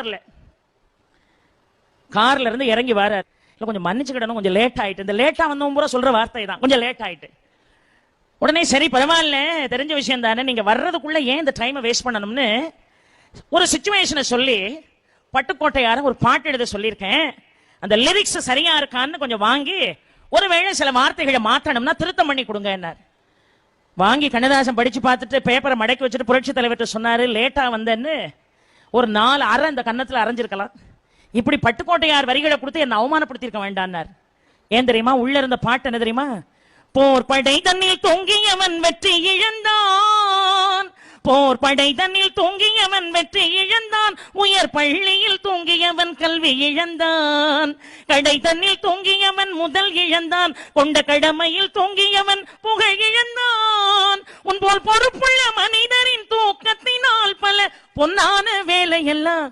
வரல. கார்ல இருந்து இறங்கி வரார் இல்ல கொஞ்சம் மன்னிச்சுக்கிடணும் கொஞ்சம் லேட் ஆயிட்டு. இந்த லேட்டா வந்தவங்க பூரா சொல்ற வார்த்தை தான் கொஞ்சம் லேட் ஆயிட்டு. உடனே சரி பரவாயில்ல தெரிஞ்ச விஷயம் தானே நீங்க வர்றதுக்குள்ள ஏன் இந்த டைமை வேஸ்ட் பண்ணணும்னு ஒரு சுச்சுவேஷனை சொல்லி பட்டுக்கோட்டையார ஒரு பாட்டு எழுத சொல்லியிருக்கேன். அந்த லிரிக்ஸ் சரியா இருக்கான்னு கொஞ்சம் வாங்கி ஒருவேளை சில வார்த்தைகளை மாற்றணும்னா திருத்தம் பண்ணி கொடுங்க என்னார். வாங்கி கண்ணதாசன் படிச்சு பார்த்துட்டு பேப்பரை மடக்கி வச்சுட்டு புரட்சி தலைவர்கிட்ட சொன்னாரு லேட்டா வந்தேன்னு. ஒரு நாலு அரை அந்த கன்னத்துல அரைஞ்சிருக்கலாம். இப்படி பட்டுக்கோட்டையார் வரிகளை கொடுத்து என்ன அவமானப்படுத்தியிருக்க வேண்டான்னார். ஏன் தெரியுமா? உள்ள இருந்த பாட்டு என்ன தெரியுமா? போர் படை தன்னில் தொங்கியவன் வெற்றி இழந்தான். போர் படை தன்னில் தூங்கியவன் வெற்றி இழந்தான். உயர் பள்ளியில் தூங்கியவன் கல்வி இழந்தான். கடை தன்னில் தூங்கியவன் முதல் இழந்தான். கொண்ட கடமையில் தூங்கியவன் புகழ் இழந்தான். உன் போல் பொறுப்புள்ள மனி பொன்னான வேலையெல்லாம்